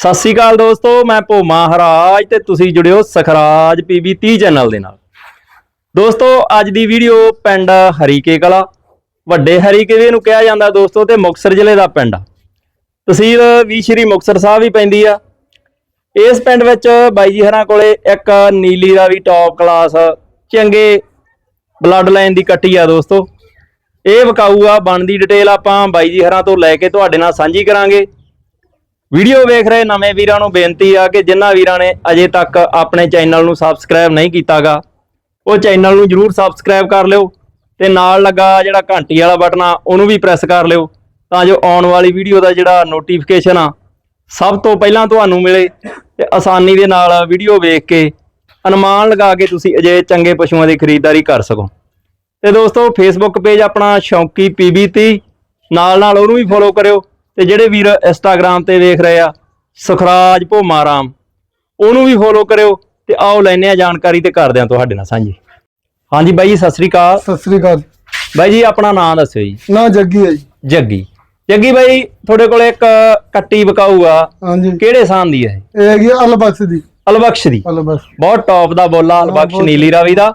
ਸਤਿ ਸ੍ਰੀ ਅਕਾਲ ਦੋਸਤੋ, ਮੈਂ ਭੋਮਾ ਹਰਾਜ ਤੇ ਤੁਸੀਂ ਜੁੜਿਓ ਸਖਰਾਜ ਪੀਬੀ 30 ਚੈਨਲ ਦੇ ਨਾਲ। ਦੋਸਤੋ, ਅੱਜ ਦੀ ਵੀਡੀਓ ਪਿੰਡ ਹਰੀਕੇ ਕਲਾ, ਵੱਡੇ ਹਰੀਕੇ ਵੀ ਇਹਨੂੰ ਕਿਹਾ ਜਾਂਦਾ ਦੋਸਤੋ ਤੇ ਮੁਕਤਸਰ ਜ਼ਿਲ੍ਹੇ ਦਾ ਪਿੰਡ ਤਹਿਸੀਲ ਵੀ ਸ਼੍ਰੀ ਮੁਕਤਸਰ ਸਾਹਿਬ ਵੀ ਪੈਂਦੀ ਆ। ਇਸ ਪਿੰਡ ਵਿੱਚ ਬਾਈ ਜੀ ਹਰਾਂ ਕੋਲੇ ਇੱਕ ਨੀਲੀ ਦਾ ਵੀ ਟੌਪ ਕਲਾਸ ਚੰਗੇ ਬਲੱਡ ਲਾਈਨ ਦੀ ਕੱਟੀ ਆ ਦੋਸਤੋ। ਇਹ ਵਿਕਾਊ ਆ, ਬਣਦੀ ਡਿਟੇਲ ਆਪਾਂ ਬਾਈ ਜੀ ਹਰਾਂ ਤੋਂ ਲੈ ਕੇ ਤੁਹਾਡੇ ਨਾਲ ਸਾਂਝੀ ਕਰਾਂਗੇ। ਵੀਡੀਓ ਵੇਖ ਰਹੇ ਨਵੇਂ ਵੀਰਾਂ ਨੂੰ ਬੇਨਤੀ ਆ ਕਿ ਜਿਨ੍ਹਾਂ ਵੀਰਾਂ ਨੇ ਅਜੇ ਤੱਕ ਆਪਣੇ ਚੈਨਲ ਨੂੰ ਸਬਸਕ੍ਰਾਈਬ ਨਹੀਂ ਕੀਤਾਗਾ, ਉਹ ਚੈਨਲ ਨੂੰ ਜਰੂਰ ਸਬਸਕ੍ਰਾਈਬ ਕਰ ਲਿਓ ਤੇ ਨਾਲ ਲੱਗਾ ਜਿਹੜਾ ਘੰਟੀ ਵਾਲਾ ਬਟਨ ਆ, ਉਹਨੂੰ ਵੀ ਪ੍ਰੈਸ ਕਰ ਲਿਓ ਤਾਂ ਜੋ ਆਉਣ ਵਾਲੀ ਵੀਡੀਓ ਦਾ ਜਿਹੜਾ ਨੋਟੀਫਿਕੇਸ਼ਨ ਆ, ਸਭ ਤੋਂ ਪਹਿਲਾਂ ਤੁਹਾਨੂੰ ਮਿਲੇ ਤੇ ਆਸਾਨੀ ਦੇ ਨਾਲ ਵੀਡੀਓ ਵੇਖ ਕੇ ਅਨੁਮਾਨ ਲਗਾ ਕੇ ਤੁਸੀਂ ਅਜੇ ਚੰਗੇ ਪਸ਼ੂਆਂ ਦੀ ਖਰੀਦਦਾਰੀ ਕਰ ਸਕੋ। ਤੇ ਦੋਸਤੋ ਫੇਸਬੁੱਕ ਪੇਜ ਆਪਣਾ ਸ਼ੌਂਕੀ ਪੀਬੀ30 ਨਾਲ ਨਾਲ ਉਹਨੂੰ ਵੀ ਫੋਲੋ ਕਰਿਓ। ਤੇ ਜਿਹੜੇ ਵੀਰ ਇੰਸਟਾਗ੍ਰam ਤੇ ਵੇਖ ਰਹੇ ਆ ਸੁਖਰਾਜ ਭੋਮਾਰਾਮ ਉਹਨੂੰ ਵੀ ਫੋਲੋ ਕਰਿਓ ਤੇ ਆਓ ਲੈਨੇ ਆ ਜਾਣਕਾਰੀ ਤੇ ਕਰਦੇ ਆ ਤੁਹਾਡੇ ਨਾਲ ਸਾਂਝੀ। ਹਾਂਜੀ ਬਾਈ ਜੀ ਸਤਿ ਸ੍ਰੀ ਅਕਾਲ। ਸਤਿ ਸ੍ਰੀ ਅਕਾਲ। ਬਾਈ ਜੀ ਆਪਣਾ ਨਾਮ ਦੱਸਿਓ ਜੀ। ਨਾ ਜੱਗੀ ਹੈ ਜੀ। ਜੱਗੀ। ਜੱਗੀ ਬਾਈ ਤੁਹਾਡੇ ਕੋਲ ਇੱਕ ਕੱਟੀ ਵਿਕਾਊ ਆ। ਹਾਂਜੀ। ਕਿਹੜੇ ਸਾਨ ਦੀ ਹੈ ਇਹ? ਹੈਗੀ ਅਲਬਕਸ ਦੀ। ਅਲਬਖਸ਼ ਦੀ। ਅਲਬਕਸ ਬਹੁਤ ਟੌਪ ਦਾ ਬੋਲਾ ਅਲਬਖਸ਼ ਨੀਲੀ ਰਾਵੀ ਦਾ।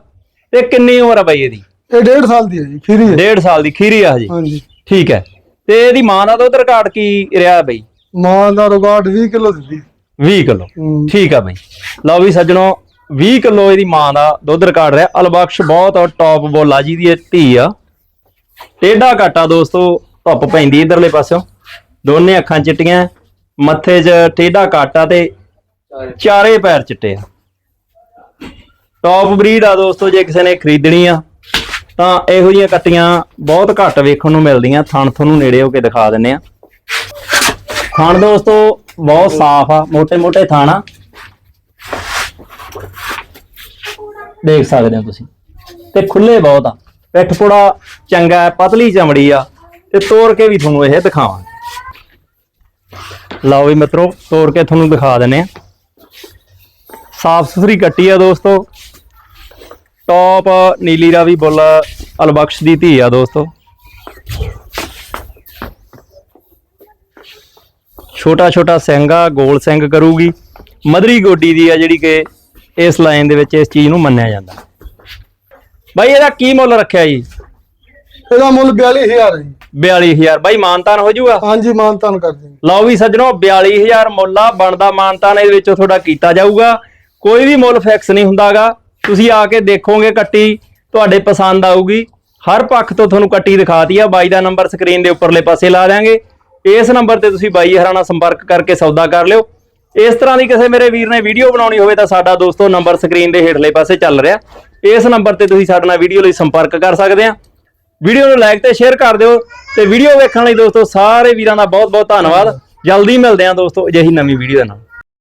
ਤੇ ਕਿੰਨੀ ਉਮਰ ਆ ਬਾਈ ਇਹਦੀ? ਇਹ 1.5 ਸਾਲ ਦੀ ਹੈ ਜੀ ਖੀਰੀ ਹੈ। ਡੇਢ ਸਾਲ ਦੀ ਖੀਰੀ ਆ ਹਜੇ। ਹਾਂਜੀ। ਠੀਕ ਹੈ। ਤੇ ਇਹਦੀ ਮਾਂ ਦਾ ਦੁੱਧ ਰਿਕਾਰਡ ਕੀ ਰਿਹਾ ਬਈ? ਮਾਂ ਦਾ ਰਿਕਾਰਡ 20 ਕਿਲੋ ਦਿੱਤੀ। 20 ਕਿਲੋ। ਠੀਕ ਆ ਬਈ। ਲਓ ਵੀ ਸੱਜਣੋ 20 ਕਿਲੋ ਇਹਦੀ ਮਾਂ ਦਾ ਦੁੱਧ ਰਿਕਾਰਡ ਰਿਹਾ। ਅਲਬਖਸ਼ ਬਹੁਤ ਟੌਪ ਬੋਲਾ ਜੀ ਦੀ ਇਹ ਧੀ ਆ। ਟੇਢਾ ਘਾਟਾ ਦੋਸਤੋ ਧੁੱਪ ਪੈਂਦੀ ਇਧਰਲੇ ਪਾਸਿਓਂ। ਦੋਨੇ ਅੱਖਾਂ ਚਿੱਟੀਆਂ ਮੱਥੇ 'ਚ ਟੇਢਾ ਘਾਟਾ ਤੇ ਚਾਰੇ ਪੈਰ ਚਿੱਟੇ ਆ। ਟੌਪ ਬਰੀਡ ਆ ਦੋਸਤੋ ਜੇ ਕਿਸੇ ਨੇ ਖਰੀਦਣੀ ਆ। ਤਾਂ ਇਹੋ ਜੀਆਂ ਕੱਟੀਆਂ ਬਹੁਤ ਘੱਟ ਵੇਖਣ ਨੂੰ ਮਿਲਦੀਆਂ। ਥਣ ਤੁਹਾਨੂੰ ਨੇੜੇ ਹੋ ਕੇ ਦਿਖਾ ਦਿੰਨੇ ਆ ਥਣ ਦੋਸਤੋ, ਬਹੁਤ ਸਾਫ਼ ਆ ਮੋٹے-ਮੋٹے ਆ। ਦੇਖ ਸਕਦੇ ਹੋ ਤੁਸੀਂ। ਤੇ ਖੁੱਲੇ ਬਹੁਤ ਆ। ਪਿੱਠ ਥੋੜਾ ਚੰਗਾ ਪਤਲੀ ਚਮੜੀ ਆ। ਤੇ ਤੋੜ ਕੇ ਵੀ ਤੁਹਾਨੂੰ ਇਹ ਦਿਖਾਵਾਂਗੇ। ਲਓ ਵੀ ਮਿੱਤਰੋ, ਤੋੜ ਕੇ ਤੁਹਾਨੂੰ ਦਿਖਾ ਦਿੰਨੇ ਆ ਸਾਫ਼ ਸੁਥਰੀ ਕੱਟੀ ਆ ਦੋਸਤੋ। ਟੌਪ ਨੀਲੀ ਦਾ ਵੀ ਬੁੱਲ ਅਲਬਖਸ਼ ਦੀ ਧੀ ਆ ਦੋਸਤੋ। ਛੋਟਾ ਛੋਟਾ ਸਿੰਘ ਗੋਲ ਸਿੰਘ ਕਰੂਗੀ। ਮਧਰੀ ਗੋਡੀ ਦੀ ਆ ਜਿਹੜੀ ਕਿ ਇਸ ਲਾਈਨ ਦੇ ਵਿੱਚ ਇਸ ਚੀਜ਼ ਨੂੰ ਮੰਨਿਆ ਜਾਂਦਾ। ਬਾਈ ਇਹਦਾ ਕੀ ਮੁੱਲ ਰੱਖਿਆ ਜੀ? ਇਹਦਾ ਮੁੱਲ 42000 ਹੈ ਜੀ। 42000 ਬਾਈ ਮਾਨਤਾਨ ਹੋ ਜਾਊਗਾ ਹਾਂਜੀ ਮਾਨਤਾਨ ਕਰ ਦੇਂਗੇ ਲਓ ਵੀ ਸੱਜਣੋ 42000 ਮੁੱਲ ਆ ਬਣਦਾ ਮਾਨਤਾਨ ਇਹਦੇ ਵਿੱਚੋਂ ਤੁਹਾਡਾ ਕੀਤਾ ਜਾਊਗਾ। ਕੋਈ ਵੀ ਮੁੱਲ ਫਿਕਸ ਨਹੀਂ ਹੁੰਦਾਗਾ। ਤੁਸੀਂ ਆ ਕੇ ਦੇਖੋਗੇ ਕੱਟੀ। ਤੁਹਾਡੇ ਪਸੰਦ ਆਊਗੀ। ਹਰ ਪੱਖ ਤੋਂ ਤੁਹਾਨੂੰ ਕੱਟੀ ਦਿਖਾਤੀ ਆ। ਬਾਈ ਦਾ ਨੰਬਰ ਸਕਰੀਨ ਦੇ ਉੱਪਰਲੇ ਪਾਸੇ ਲਾ ਦਿਆਂਗੇ। ਇਸ ਨੰਬਰ ਤੇ ਤੁਸੀਂ ਬਾਈ ਹਰਾਂ ਨਾਲ ਸੰਪਰਕ ਕਰਕੇ ਸੌਦਾ ਕਰ ਲਿਓ। ਇਸ ਤਰ੍ਹਾਂ ਦੀ ਕਿਸੇ ਮੇਰੇ ਵੀਰ ਨੇ ਵੀਡੀਓ ਬਣਾਉਣੀ ਹੋਵੇ ਤਾਂ ਸਾਡਾ ਦੋਸਤੋ ਨੰਬਰ ਸਕਰੀਨ ਦੇ ਹੇਠਲੇ ਪਾਸੇ ਚੱਲ ਰਿਹਾ। ਇਸ ਨੰਬਰ ਤੇ ਤੁਸੀਂ ਸਾਡੇ ਨਾਲ ਵੀਡੀਓ ਲਈ ਸੰਪਰਕ ਕਰ ਸਕਦੇ ਆ। ਵੀਡੀਓ ਨੂੰ ਲਾਈਕ ਤੇ ਸ਼ੇਅਰ ਕਰ ਦਿਓ ਤੇ ਵੀਡੀਓ ਵੇਖਣ ਲਈ ਦੋਸਤੋ ਸਾਰੇ ਵੀਰਾਂ ਦਾ ਬਹੁਤ ਬਹੁਤ ਧੰਨਵਾਦ। ਜਲਦੀ ਮਿਲਦੇ ਆਂ ਦੋਸਤੋ। ਅਜਿਹੀ ਨਵੀਂ ਵੀਡੀਓ ਦੇ ਨਾਲ।